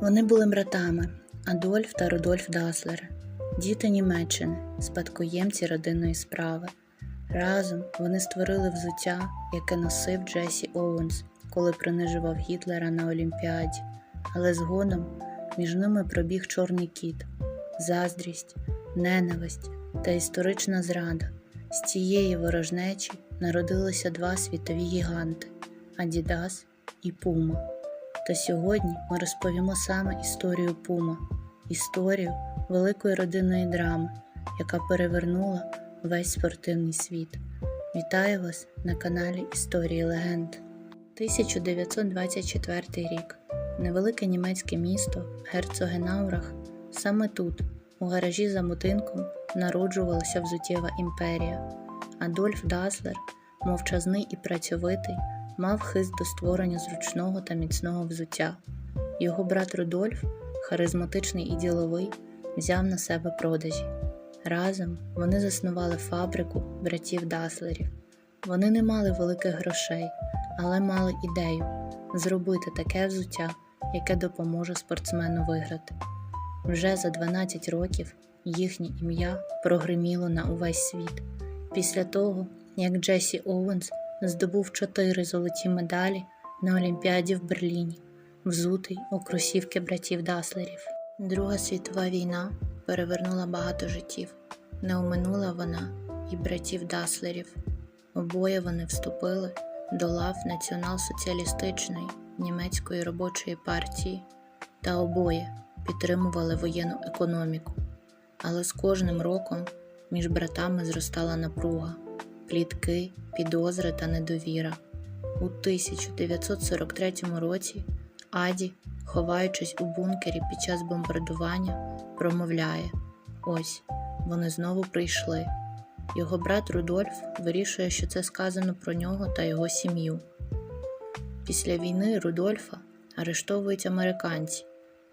Вони були братами Адольф та Рудольф Даслер, діти Німеччини, спадкоємці родинної справи. Разом вони створили взуття, яке носив Джесі Оуенс, коли принижував Гітлера на Олімпіаді. Але згодом між ними пробіг чорний кіт, заздрість, ненависть та історична зрада. З цієї ворожнечі народилися два світові гіганти Адідас і Пума. Та сьогодні ми розповімо саме історію Пума, історію великої родинної драми, яка перевернула весь спортивний світ. Вітаю вас на каналі Історії Легенд. 1924 рік. Невелике німецьке місто Герцогенаурах. Саме тут, у гаражі за будинком, народжувалася взуттєва імперія. Адольф Даслер, мовчазний і працьовитий, мав хист до створення зручного та міцного взуття. Його брат Рудольф, харизматичний і діловий, взяв на себе продажі. Разом вони заснували фабрику братів Даслерів. Вони не мали великих грошей, але мали ідею зробити таке взуття, яке допоможе спортсмену виграти. Вже за 12 років їхнє ім'я прогриміло на увесь світ. Після того, як Джесі Оуенс здобув чотири золоті медалі на Олімпіаді в Берліні, взутий у кросівки братів Даслерів. Друга світова війна перевернула багато життів. Не оминула вона і братів Даслерів. Обоє вони вступили до лав націонал-соціалістичної німецької робочої партії та обоє підтримували воєнну економіку. Але з кожним роком між братами зростала напруга, плітки, підозри та недовіра. У 1943 році Аді, ховаючись у бункері під час бомбардування, промовляє: Ось вони знову прийшли. Його брат Рудольф вирішує, що це сказано про нього та його сім'ю. Після війни Рудольфа арештовують американці,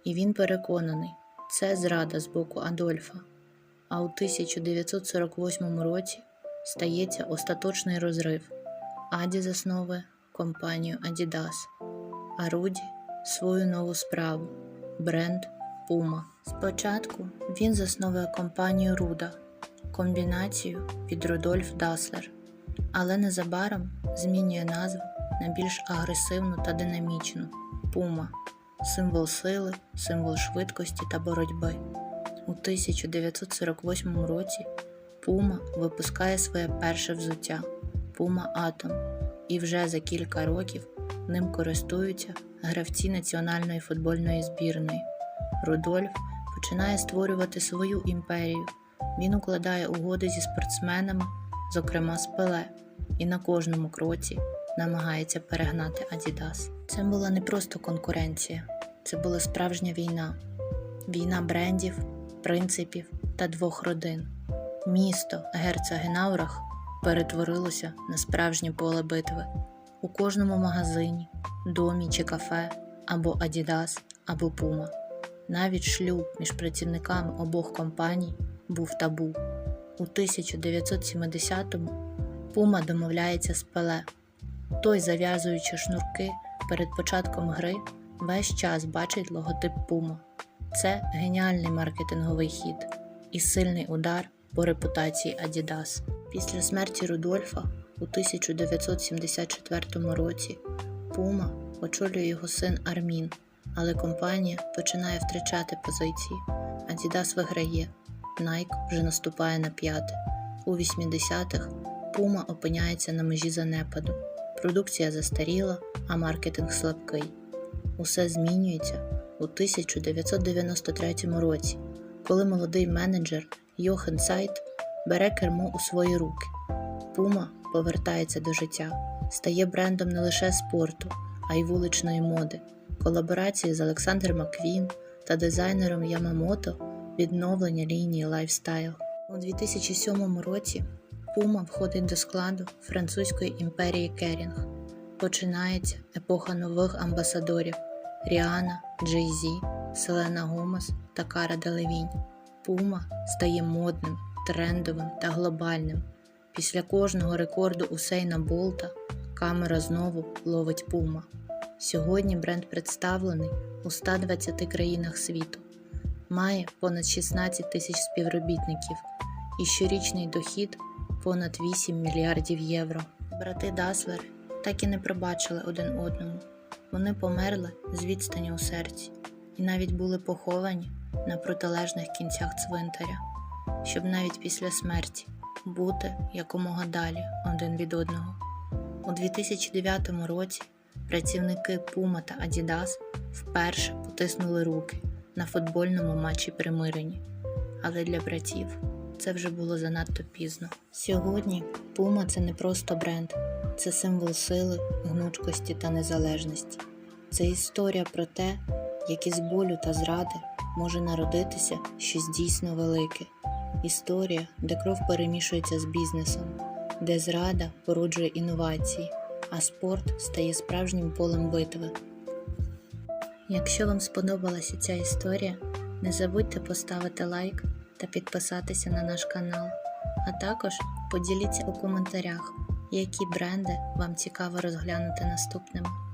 і він переконаний, це зрада з боку Адольфа. А у 1948 році стається остаточний розрив. Аді засновує компанію Adidas, а Руді свою нову справу бренд Puma. Спочатку він засновує компанію Руда, комбінацію під Рудольф Даслер, але незабаром змінює назву на більш агресивну та динамічну Puma – символ сили, символ швидкості та боротьби. У 1948 році Puma випускає своє перше взуття Puma Atom, і вже за кілька років ним користуються гравці національної футбольної збірної. Рудольф починає створювати свою імперію. Він укладає угоди зі спортсменами, зокрема з Пеле, і на кожному кроці намагається перегнати Адідас. Це була не просто конкуренція, це була справжня війна. Війна брендів, принципів та двох родин. Місто Герцогенаурах перетворилося на справжнє поле битви. У кожному магазині, домі чи кафе або Адідас, або Пума. Навіть шлюб між працівниками обох компаній був табу. У 1970-му Пума домовляється з Пеле. Той, зав'язуючи шнурки перед початком гри, весь час бачить логотип Пума. Це геніальний маркетинговий хід і сильний удар по репутації Adidas. Після смерті Рудольфа у 1974 році Пума очолює його син Армін, але компанія починає втрачати позиції. Adidas виграє, Nike вже наступає на п'яте. У 80-х Puma опиняється на межі занепаду. Продукція застаріла, а маркетинг слабкий. Усе змінюється у 1993 році, коли молодий менеджер Йохен Сайт бере кермо у свої руки. Puma повертається до життя, стає брендом не лише спорту, а й вуличної моди. Колаборації з Олександром Маквін та дизайнером Ямамото відновлення лінії лайфстайл. У 2007 році Puma входить до складу французької імперії Керінг. Починається епоха нових амбасадорів Ріана, Джей Зі, Селена Гомес та Кара Делевінь. Puma стає модним, трендовим та глобальним. Після кожного рекорду Усейна Болта камера знову ловить Puma. Сьогодні бренд представлений у 120 країнах світу, має понад 16 тисяч співробітників і щорічний дохід понад 8 мільярдів євро. Брати Даслер так і не пробачили один одному. Вони померли з відстані у серці і навіть були поховані на протилежних кінцях цвинтаря, щоб навіть після смерті бути якомога далі один від одного. У 2009 році працівники Puma та Adidas вперше потиснули руки на футбольному матчі примиренні, але для братів це вже було занадто пізно. Сьогодні Puma – це не просто бренд, це символ сили, гнучкості та незалежності. Це історія про те, як із болю та зради може народитися щось дійсно велике. Історія, де кров перемішується з бізнесом, де зрада породжує інновації, а спорт стає справжнім полем битви. Якщо вам сподобалася ця історія, не забудьте поставити лайк та підписатися на наш канал, а також поділіться у коментарях, які бренди вам цікаво розглянути наступними.